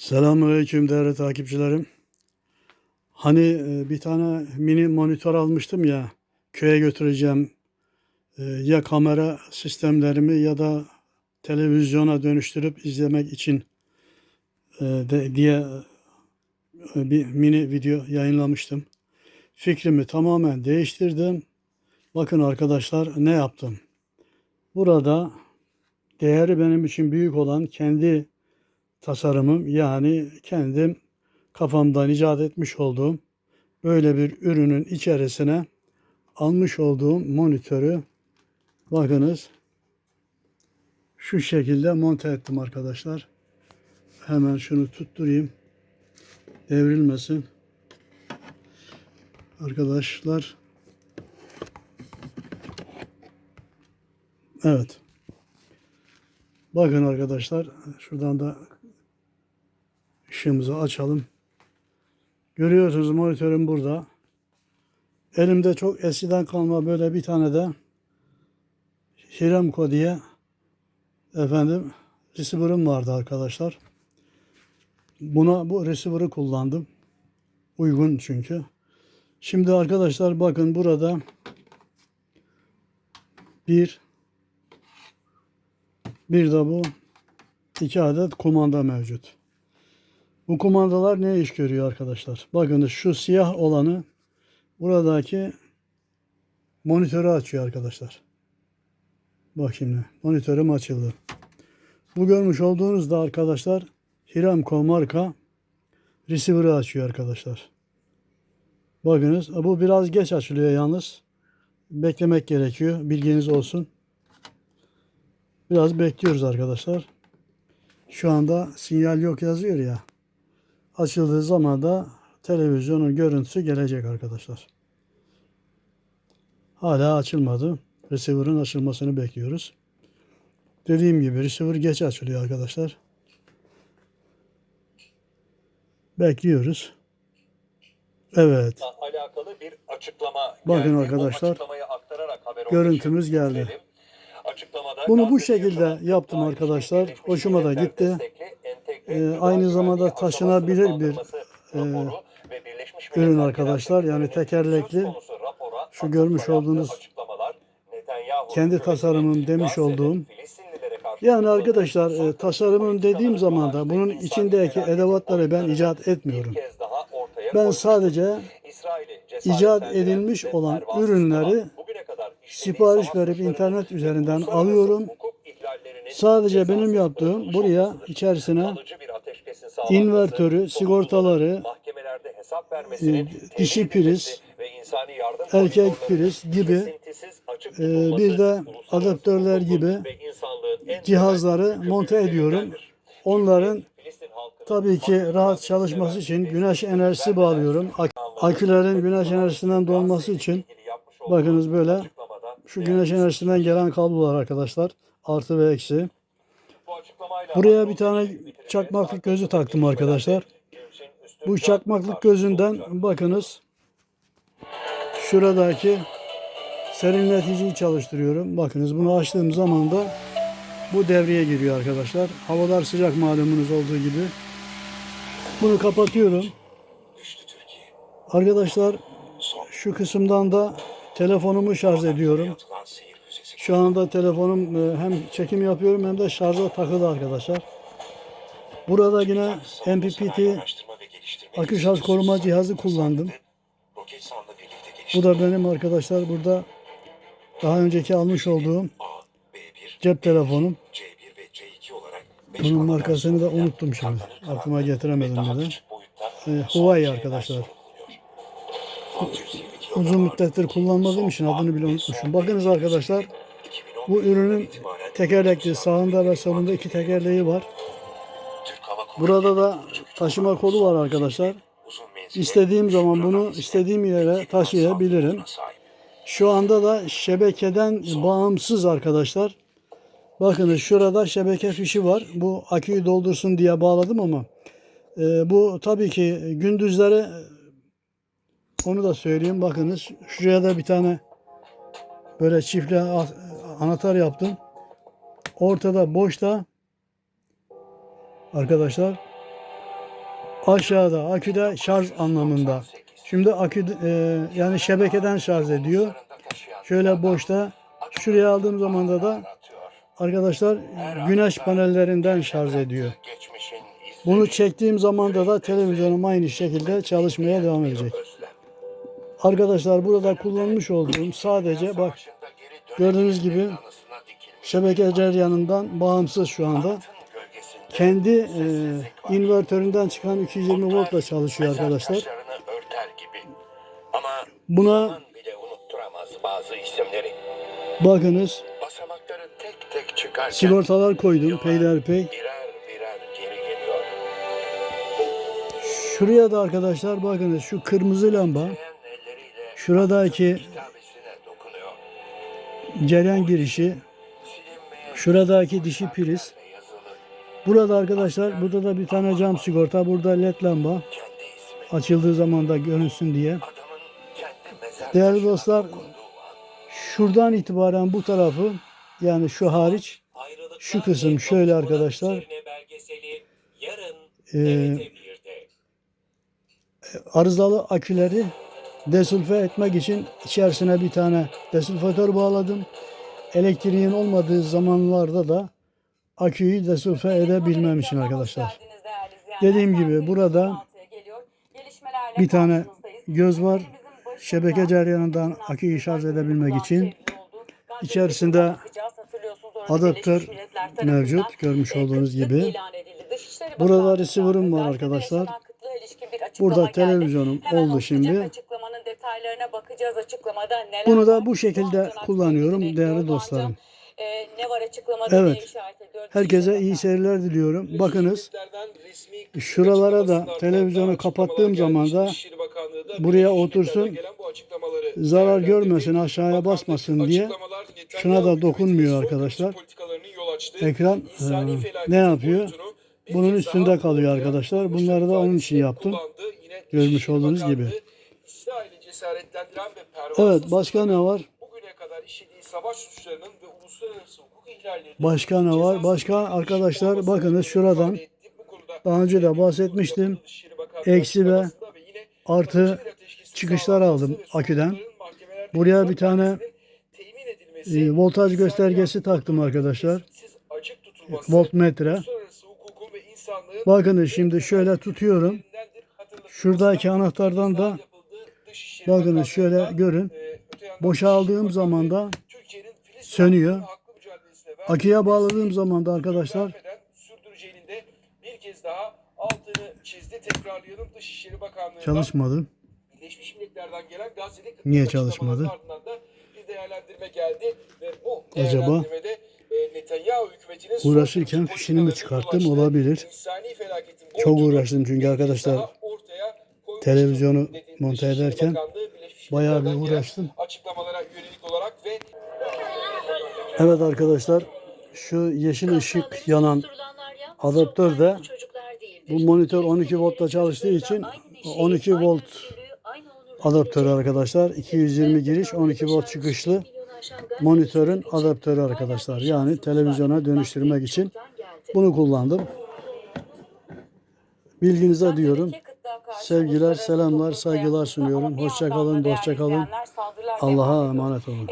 Selamünaleyküm değerli takipçilerim. Hani e, bir tane mini monitör almıştım ya köye götüreceğim e, ya kamera sistemlerimi ya da televizyona dönüştürüp izlemek için e, de, diye bir mini video yayınlamıştım. Fikrimi tamamen değiştirdim. Bakın arkadaşlar ne yaptım. Burada değeri benim için büyük olan kendi tasarımım yani kendim kafamdan icat etmiş olduğum böyle bir ürünün içerisine almış olduğum monitörü bakınız şu şekilde monte ettim arkadaşlar. Hemen şunu tutturayım. Devrilmesin. Arkadaşlar Evet. Bakın arkadaşlar şuradan da ışığımızı açalım. Görüyorsunuz monitörüm burada. Elimde çok eskiden kalma böyle bir tane de Hiremko diye efendim receiver'ım vardı arkadaşlar. Buna bu receiver'ı kullandım. Uygun çünkü. Şimdi arkadaşlar bakın burada bir bir de bu iki adet kumanda mevcut. Bu kumandalar ne iş görüyor arkadaşlar? Bakınız şu siyah olanı buradaki monitörü açıyor arkadaşlar. Bak şimdi monitörüm açıldı. Bu görmüş olduğunuz da arkadaşlar Hiramco marka receiver'ı açıyor arkadaşlar. Bakınız bu biraz geç açılıyor yalnız. Beklemek gerekiyor. Bilginiz olsun. Biraz bekliyoruz arkadaşlar. Şu anda sinyal yok yazıyor ya. Açıldığı zaman da televizyonun görüntüsü gelecek arkadaşlar. Hala açılmadı. Receiver'ın açılmasını bekliyoruz. Dediğim gibi receiver geç açılıyor arkadaşlar. Bekliyoruz. Evet. alakalı bir açıklama Bakın geldi. Arkadaşlar, görüntümüz geldi. bitirelim. Bunu bu şekilde yaptım arkadaşlar. Hoşuma da gitti. Ee, aynı zamanda taşınabilir bir, e, ürün arkadaşlar. Yani tekerlekli. Şu görmüş olduğunuz kendi tasarımım demiş olduğum Yani arkadaşlar e, tasarımım dediğim zaman da bunun içindeki edevatları ben icat etmiyorum. Ben sadece icat edilmiş olan ürünleri kılan, bugüne kadar işlediği sipariş verip internet üzerinden alıyorum. Sadece benim yaptığım buraya içerisine invertörü, sigortaları, e, dişi priz, erkek priz gibi, e, bir de adaptörler gibi cihazları monte ediyorum. Onların tabii ki rahat çalışması için güneş enerjisi bağlıyorum. Ak- Akülerin güneş enerjisinden dolması için bakınız böyle şu güneş enerjisinden gelen kablolar arkadaşlar. Artı ve eksi. Buraya bir tane çakmaklık gözü taktım arkadaşlar. Bu çakmaklık gözünden bakınız şuradaki serinleticiyi çalıştırıyorum. Bakınız bunu açtığım zaman da bu devreye giriyor arkadaşlar. Havalar sıcak malumunuz olduğu gibi. Bunu kapatıyorum. Arkadaşlar şu kısımdan da telefonumu şarj ediyorum. Şu anda telefonum e, hem çekim yapıyorum hem de şarja takılı arkadaşlar. Burada yine MPPT akü şarj koruma cihazı kullandım. Bu da benim arkadaşlar burada daha önceki almış olduğum cep telefonum. Bunun markasını da unuttum şimdi. Aklıma getiremedim. E, Huawei arkadaşlar. Uzun müddettir kullanmadığım için adını bile unutmuşum. Bakınız arkadaşlar bu ürünün tekerlekli sağında ve solunda iki tekerleği var. Burada da taşıma kolu var arkadaşlar. İstediğim zaman bunu istediğim yere taşıyabilirim. Şu anda da şebekeden bağımsız arkadaşlar. Bakınız şurada şebeke fişi var. Bu aküyü doldursun diye bağladım ama e, bu tabii ki gündüzleri onu da söyleyeyim. Bakınız şuraya da bir tane böyle çiftli anahtar yaptım. Ortada boşta arkadaşlar Aşağıda aküde şarj anlamında. Şimdi akü e, yani şebekeden şarj ediyor. Şöyle boşta şuraya aldığım zaman da da arkadaşlar güneş panellerinden şarj ediyor. Bunu çektiğim zaman da da televizyonum aynı şekilde çalışmaya devam edecek. Arkadaşlar burada kullanmış olduğum sadece bak gördüğünüz gibi şebeke ceryanından bağımsız şu anda. Kendi e, invertöründen çıkan 220 voltla çalışıyor arkadaşlar. Buna bakınız sigortalar koydum peyderpey. Şuraya da arkadaşlar bakınız şu kırmızı lamba şuradaki cereyan girişi şuradaki dişi priz. Burada arkadaşlar burada da bir tane cam sigorta burada led lamba açıldığı zaman da görünsün diye. Değerli dostlar şuradan itibaren bu tarafı yani şu hariç Şu kısım şöyle arkadaşlar. Ee, TRT1'de. arızalı aküleri desulfe etmek için içerisine bir tane desulfatör bağladım. Elektriğin olmadığı zamanlarda da aküyü desulfe edebilmem için arkadaşlar. Dediğim gibi burada bir tane göz var. Şebeke ceryanından aküyü şarj edebilmek için içerisinde adaptör mevcut görmüş olduğunuz gibi. Burada receiver'ım var arkadaşlar. Burada televizyonum oldu şimdi. Detaylarına bakacağız. Açıklamada neler Bunu da var? bu şekilde kullanıyorum değerli dostlarım. Ee, ne var açıklamada Evet. diye işaret ediyor. Herkese iyi seyirler diliyorum. Bakınız şuralara da televizyonu kapattığım zaman da buraya otursun, zarar görmesin, aşağıya basmasın diye şuna da dokunmuyor arkadaşlar. Ekran, e, ne yapıyor? Bunun üstünde kalıyor arkadaşlar. Bunları da onun için yaptım. Görmüş olduğunuz gibi. Cesaretlendiren ve pervasız Evet başka ne var? bugüne kadar işlediği savaş suçlarının ve uluslararası hukuk ihlallerinin Başka ne var? Başka arkadaşlar bakınız şuradan daha önce de bahsetmiştim. Eksi ve artı çıkışlar aldım aküden. Buraya bir tane e, voltaj göstergesi taktım arkadaşlar. Voltmetre. Bakınız şimdi şöyle tutuyorum. Şuradaki anahtardan da bakınız şöyle görün. Boşaldığım zaman da sönüyor. Aküye bağladığım zaman da arkadaşlar bir kez daha altını çizdi. Tekrarlayalım Dışişleri Bakanlığı'ndan çalışmadı. Birleşmiş Milletler'den gelen Gazze'de Niye çalışmadı? Ardından da bir değerlendirme geldi ve bu Acaba e, uğraşırken fişini mi çıkarttım? Olabilir. Çok uğraştım çünkü arkadaşlar televizyonu monte ederken bayağı bir uğraştım. Açıklamalara yönelik olarak ve Evet arkadaşlar şu yeşil ışık yanan adaptör de bu monitör 12 voltla çalıştığı için 12 volt adaptörü arkadaşlar. 220 giriş 12 volt çıkışlı monitörün adaptörü arkadaşlar. Yani televizyona dönüştürmek için bunu kullandım. Bilginize diyorum. Sevgiler, selamlar, saygılar sunuyorum. Hoşça kalın, dostça kalın. Allah'a emanet olun.